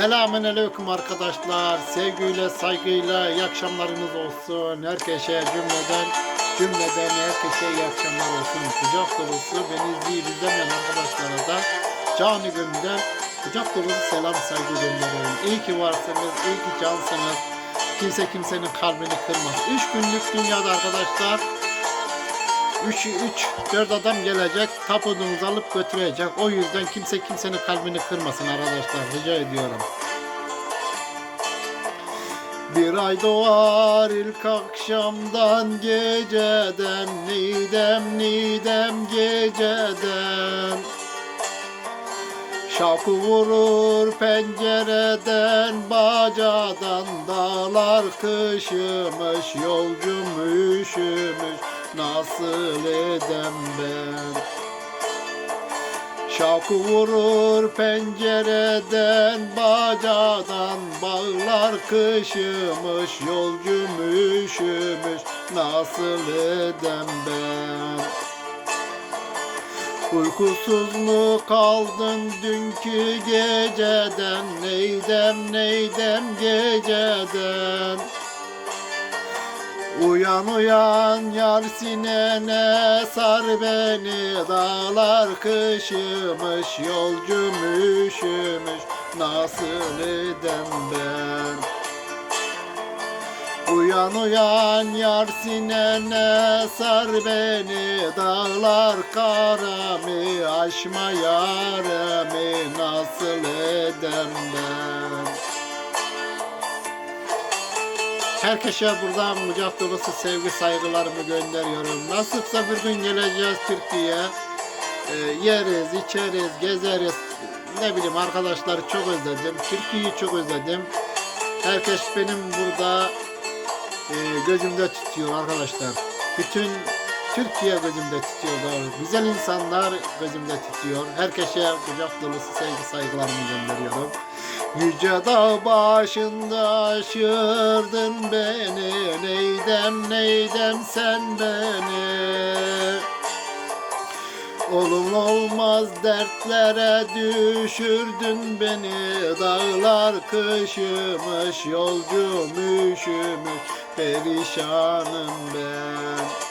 Selamün aleyküm arkadaşlar. Sevgiyle, saygıyla iyi akşamlarınız olsun. Herkese cümleden, cümleden herkese iyi akşamlar olsun. Kucak dolusu beni izleyip izlemeyen arkadaşlara da canı gönülden kucak dolusu selam saygı gönderiyorum. İyi ki varsınız, iyi ki cansınız. Kimse kimsenin kalbini kırmaz. Üç günlük dünyada arkadaşlar 3 3 4 adam gelecek, tapununuzu alıp götürecek. O yüzden kimse kimsenin kalbini kırmasın arkadaşlar. Rica ediyorum. Bir ay doğar ilk akşamdan geceden Nidem nidem geceden Şavku vurur pencereden bacadan Dağlar kışımış yolcum üşümüş Nasıl edem ben? Şavku vurur pencereden bacadan Bağlar kışımış yolcum üşümüş Nasıl edem ben? Uykusuz mu kaldın dünkü geceden Neydem neydem geceden Uyan uyan yar sinene sar beni Dağlar kışımış üşümüş Nasıl edem ben? Uyan uyan yar sinene sar beni Dağlar karami aşma yaremi Nasıl edem ben Herkese buradan kucak dolusu sevgi saygılarımı gönderiyorum. Nasılsa bir gün geleceğiz Türkiye'ye. Ee, yeriz, içeriz, gezeriz. Ne bileyim arkadaşları çok özledim. Türkiye'yi çok özledim. Herkes benim burada e, gözümde tutuyor arkadaşlar. Bütün Türkiye gözümde tutuyor. Güzel insanlar gözümde tutuyor. Herkese kucak dolusu sevgi saygılarımı gönderiyorum. Yüce dağ başında aşırdın beni. Neydem neydem sen beni? Olum olmaz dertlere düşürdün beni. Dağlar kışımış yolcum üşümüş Perişanım ben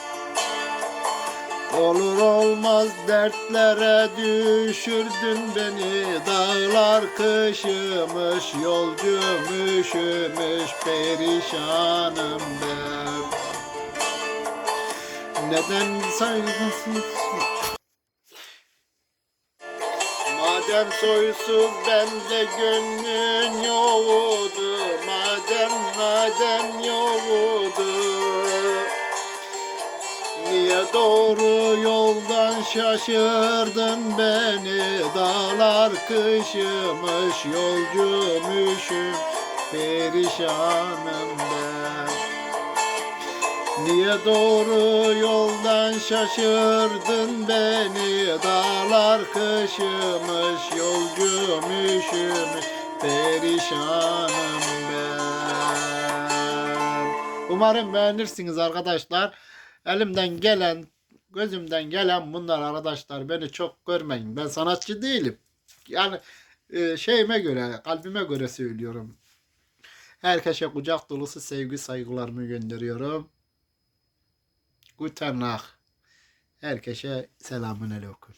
Olur olmaz dertlere düşürdün beni. Dağlar kışımış yolcum üşümüş Perişanım ben. Neden saygısız? Madem soysuz bende gönlün yoğudu. Madem madem yoğudu doğru yoldan şaşırdın beni Dağlar kışımış yolcum üşüm Perişanım ben. Niye doğru yoldan şaşırdın beni Dağlar kışımış yolcum üşümüş Perişanım ben? Umarım beğenirsiniz arkadaşlar Elimden gelen Gözümden gelen bunlar arkadaşlar Beni çok görmeyin ben sanatçı değilim Yani e, şeyime göre kalbime göre söylüyorum Herkese kucak dolusu sevgi saygılarımı gönderiyorum. Guten Nacht. Herkese selamun aleyküm.